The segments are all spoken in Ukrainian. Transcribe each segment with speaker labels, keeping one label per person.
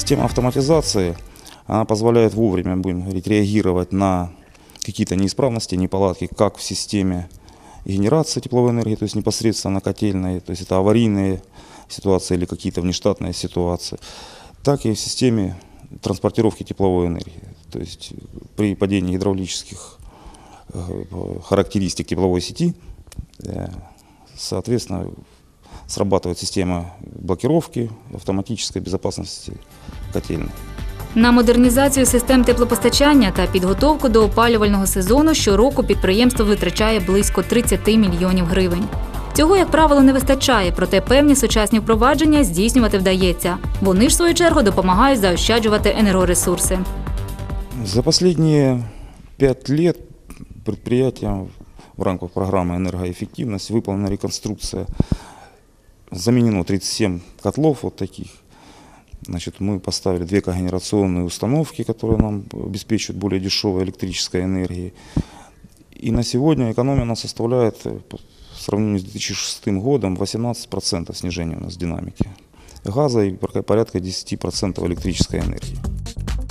Speaker 1: Система автоматизации, она позволяет вовремя, будем говорить, реагировать на какие-то неисправности, неполадки, как в системе генерации тепловой энергии, то есть непосредственно котельной, то есть это аварийные ситуации или какие-то внештатные ситуации, так и в системе транспортировки тепловой энергии. То есть при падении гидравлических э, характеристик тепловой сети, э, соответственно, срабатывает система блокировки автоматической безопасности котельной.
Speaker 2: На модернізацію систем теплопостачання та підготовку до опалювального сезону щороку підприємство витрачає близько 30 мільйонів гривень. Цього, як правило, не вистачає, проте певні сучасні впровадження здійснювати вдається. Вони ж, в свою чергу, допомагають заощаджувати енергоресурси.
Speaker 1: За последние пять лет предприятием в рамках программы «Энергоэффективность» выполнена реконструкция. Заменено 37 котлов вот таких. Значит, мы поставили две когенерационные установки, которые нам обеспечивают более дешевой электрической энергией. И на сегодня экономия у нас составляет э, по в сравнении с 2006 годом 18% снижения у нас динамики газа и порка- порядка 10% электрической энергии.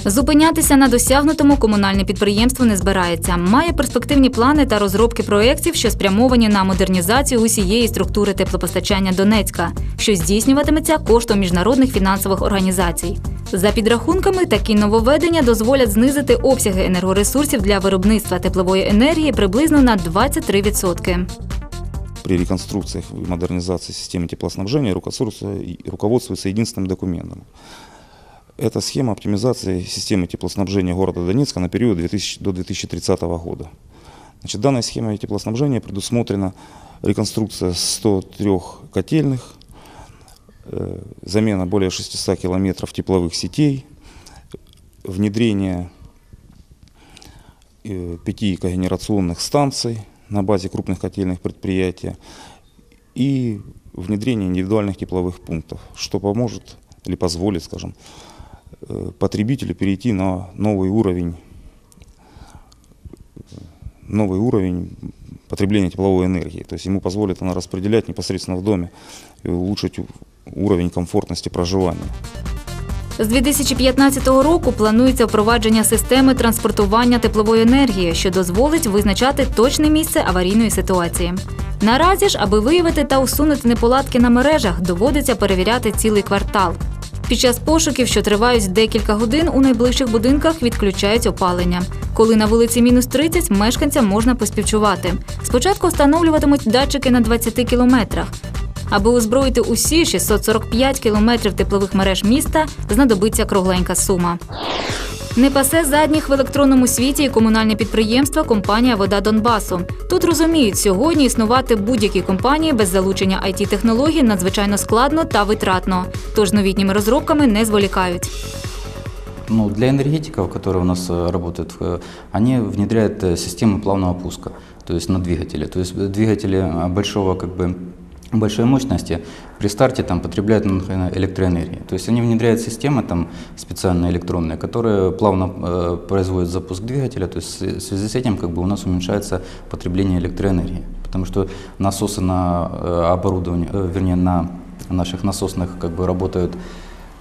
Speaker 2: Зупинятися на досягнутому комунальне підприємство не збирається. Має перспективні плани та розробки проєктів, що спрямовані на модернізацію усієї структури теплопостачання Донецька, що здійснюватиметься коштом міжнародних фінансових організацій. За підрахунками, такі нововведення дозволять знизити обсяги енергоресурсів для виробництва теплової енергії приблизно на 23%.
Speaker 1: При реконструкциях и модернизации системы теплоснабжения руководствуется, единственным документом. Это схема оптимизации системы теплоснабжения города Донецка на период 2000 до 2030 года. Значит, данной схемой теплоснабжения предусмотрена реконструкция 103 котельных, э, замена более 600 километров тепловых сетей, внедрение э, пяти когенерационных станций на базе крупных котельных предприятий и внедрение индивидуальных тепловых пунктов, что поможет или позволит, скажем, потребителю перейти на новый уровень, э, новый уровень потребления тепловой энергии. То есть ему позволит она распределять непосредственно в доме и улучшить у- уровень комфортности проживания.
Speaker 2: З 2015 року планується впровадження системи транспортування теплової енергії, що дозволить визначати точне місце аварійної ситуації. Наразі ж, аби виявити та усунути неполадки на мережах, доводиться перевіряти цілий квартал. Під час пошуків, що тривають декілька годин, у найближчих будинках відключають опалення. Коли на вулиці мінус 30, мешканцям можна поспівчувати. Спочатку встановлюватимуть датчики на 20 кілометрах. Аби озброїти усі 645 кілометрів теплових мереж міста, знадобиться кругленька сума. Не пасе задніх в електронному світі і комунальне підприємство компанія Вода Донбасу. Тут розуміють, сьогодні існувати будь-якій компанії без залучення it технологій надзвичайно складно та витратно. Тож новітніми розробками не зволікають.
Speaker 3: Ну, для энергетиков, которые у нас э, работают, э, они внедряют э, системы плавного пуска, то есть на двигателе. То есть э, двигатели э, большого, как бы, большой мощности при старте там, потребляют много электроэнергии. То есть они внедряют системы там, специальные электронные, которые плавно э, производят запуск двигателя. То есть в связи с этим как бы, у нас уменьшается потребление электроэнергии. Потому что насосы на э, оборудование, э, вернее, на наших насосных как бы, работают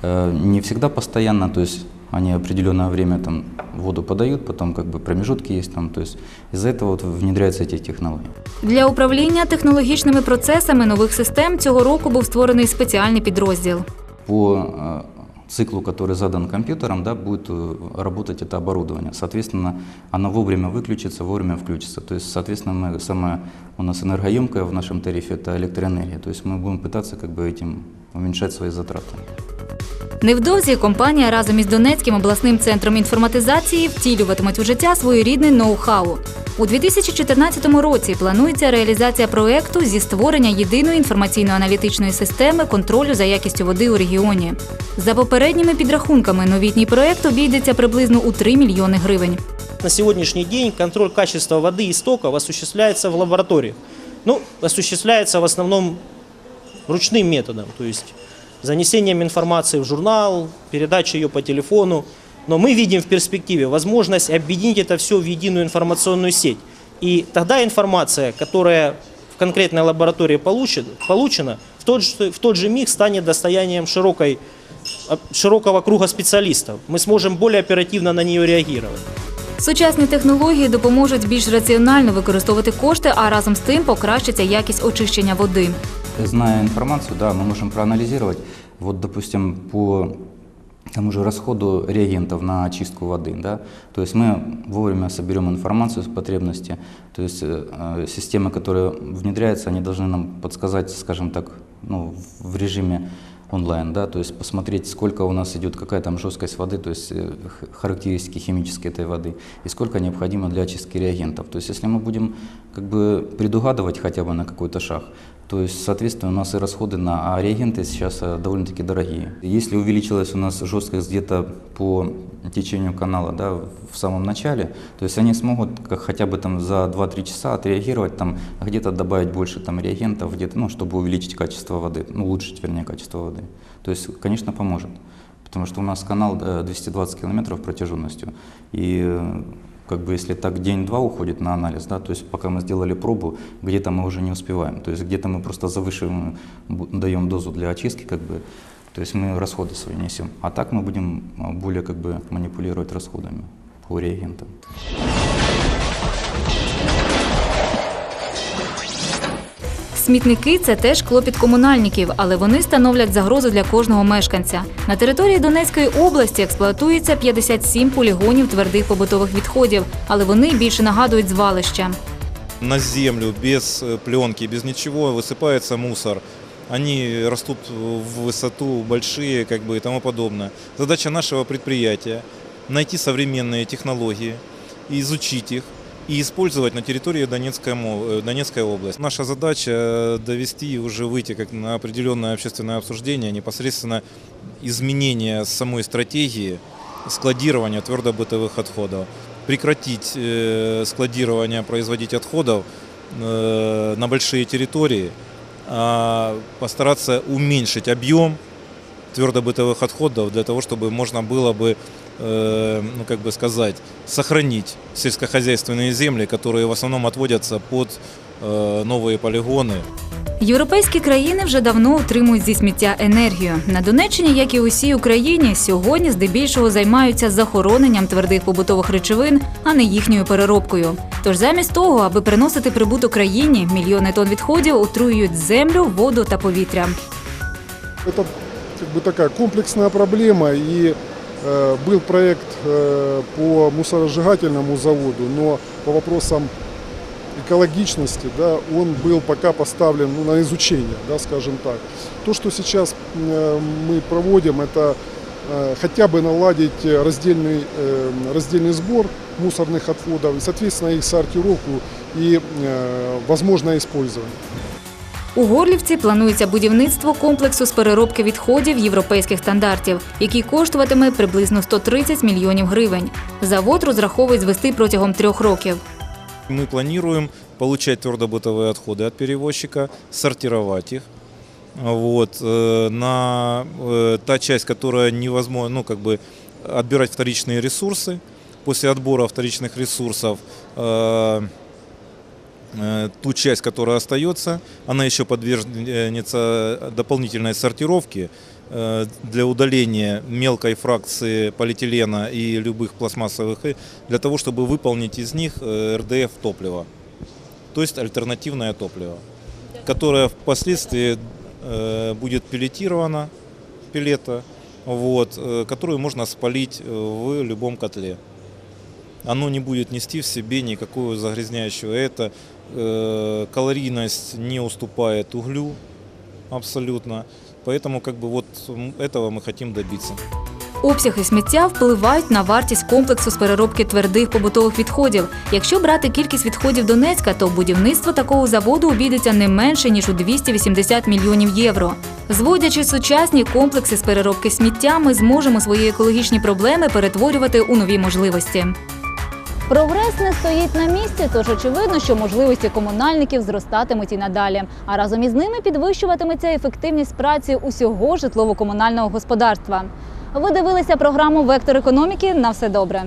Speaker 3: Э, не всегда постоянно, то есть они определенное время там воду подают, потом как бы промежутки есть там, то есть из-за этого вот внедряются эти технологии.
Speaker 2: Для управління технологічними процесами нових систем цього року був створений спеціальний підрозділ.
Speaker 3: По э, циклу, который задан компьютером, да, будет э, работать это оборудование. Соответственно, оно вовремя выключится, вовремя включится. То есть, соответственно, мы, самое у нас энергоемкое в нашем тарифе – это электроэнергия. То есть мы будем пытаться как бы этим уменьшать свои затраты.
Speaker 2: Невдовзі компанія разом із Донецьким обласним центром інформатизації втілюватимуть у життя своєрідний ноу-хау. У 2014 році планується реалізація проекту зі створення єдиної інформаційно-аналітичної системи контролю за якістю води у регіоні. За попередніми підрахунками, новітній проект обійдеться приблизно у 3 мільйони гривень.
Speaker 4: На сегодняшний день контроль качества воды и истоков осуществляется в лабораториях. Ну, осуществляется в основном ручным методом, то есть занесением информации в журнал, передачей ее по телефону. Но мы видим в перспективе возможность объединить это все в единую информационную сеть. И тогда информация, которая в конкретной лаборатории получит- получена, в тот, же, в тот же миг станет достоянием широкой а, широкого круга специалистов. Мы сможем более оперативно на нее реагировать.
Speaker 2: Сучасні технології допоможуть більш раціонально використовувати кошти, а разом з тим покращиться якість очищення води.
Speaker 3: Зная информацию, да, мы можем проанализировать, вот, допустим, по тому же расходу реагентов на очистку воды, да, то есть мы вовремя соберем информацию с потребности, то есть э, э, системы, которые внедряются, они должны нам подсказать, скажем так, ну, в режиме онлайн, да, то есть посмотреть, сколько у нас идет, какая там жесткость воды, то есть э, характеристики химические этой воды, и сколько необходимо для очистки реагентов. То есть если мы будем как бы предугадывать хотя бы на какой-то шаг, то есть, соответственно, у нас и расходы на а реагенты сейчас э, довольно-таки дорогие. Если увеличилась у нас жесткость где-то по течению канала да, в самом начале, то есть они смогут как хотя бы там за 2-3 часа отреагировать, там, где-то добавить больше там, реагентов, где-то, ну, чтобы увеличить качество воды, ну, улучшить, вернее, качество воды. То есть, конечно, поможет. Потому что у нас канал э, 220 километров протяженностью. И э, как бы если так день-два уходит на анализ, да, то есть пока мы сделали пробу, где-то мы уже не успеваем. То есть где-то мы просто завышиваем, бу- даем дозу для очистки, как бы, то есть мы расходы свои несем. А так мы будем а, более как бы манипулировать расходами по реагентам.
Speaker 2: Смітники це теж клопіт комунальників, але вони становлять загрозу для кожного мешканця. На території Донецької області експлуатується 57 полігонів твердих побутових відходів, але вони більше нагадують звалища.
Speaker 5: на землю без э, пленки, без ничего высыпается мусор. Они растут в высоту большие как бы, и тому подобное. Задача нашего предприятия – найти современные технологии, и изучить их И использовать на территории Донецкой, э, области. Наша задача э, довести и уже выйти как на определенное общественное обсуждение непосредственно изменения самой стратегии складирования твердобытовых отходов. Прекратить э, складирование, производить отходов на большие территории, а постараться уменьшить объем твердобытовых отходов для того, чтобы можно было бы, ну как бы сказать, сохранить сельскохозяйственные земли, которые в основном отводятся под э, новые полигоны.
Speaker 2: Європейські країни вже давно утримують зі сміття енергію. На Донеччині, як і усій Україні, сьогодні здебільшого займаються захороненням твердих побутових речовин, а не їхньою переробкою. Тож замість того, аби приносити прибуток країні, мільйони тонн відходів отруюють землю, воду та повітря.
Speaker 6: Это как бы такая комплексная проблема, и э, был проект э, по мусоросжигательному заводу, но по вопросам экологичности, да, он был пока поставлен ну, на изучение, да, скажем так. То, что сейчас э, мы проводим, это э, хотя бы наладить э, раздельный, э, раздельный сбор мусорных отходов и, соответственно, их сортировку и э, возможное использование.
Speaker 2: У Горлівці планується будівництво комплексу з переробки відходів європейських стандартів, який коштуватиме приблизно 130 мільйонів гривень. Завод розраховують звести протягом трьох років.
Speaker 5: Мы планируем получать твердобытовые отходы от перевозчика, сортировать их. Вот, э, на э, та часть, которая невозможно, ну, как бы отбирать вторичные ресурсы. После отбора вторичных ресурсов э, э, ту часть, которая остается, она еще подвергнется дополнительной сортировке э, для удаления мелкой фракции полиэтилена и любых пластмассовых, для того, чтобы выполнить из них э, РДФ топливо, то есть альтернативное топливо, которое впоследствии э, будет пеллетировано, пелета, вот, э, которую можно спалить э, в любом котле. Оно не будет нести в себе никакого загрязняющего. Это э, калорийность не уступает углю абсолютно. Поэтому как бы вот м, этого мы хотим добиться.
Speaker 2: Обсяги сміття впливають на вартість комплексу з переробки твердих побутових відходів. Якщо брати кількість відходів Донецька, то будівництво такого заводу обійдеться не менше ніж у 280 мільйонів євро. Зводячи сучасні комплекси з переробки сміття, ми зможемо свої екологічні проблеми перетворювати у нові можливості.
Speaker 7: Прогрес не стоїть на місці, тож очевидно, що можливості комунальників зростатимуть і надалі. А разом із ними підвищуватиметься ефективність праці усього житлово-комунального господарства. Ви дивилися програму Вектор економіки. На все добре.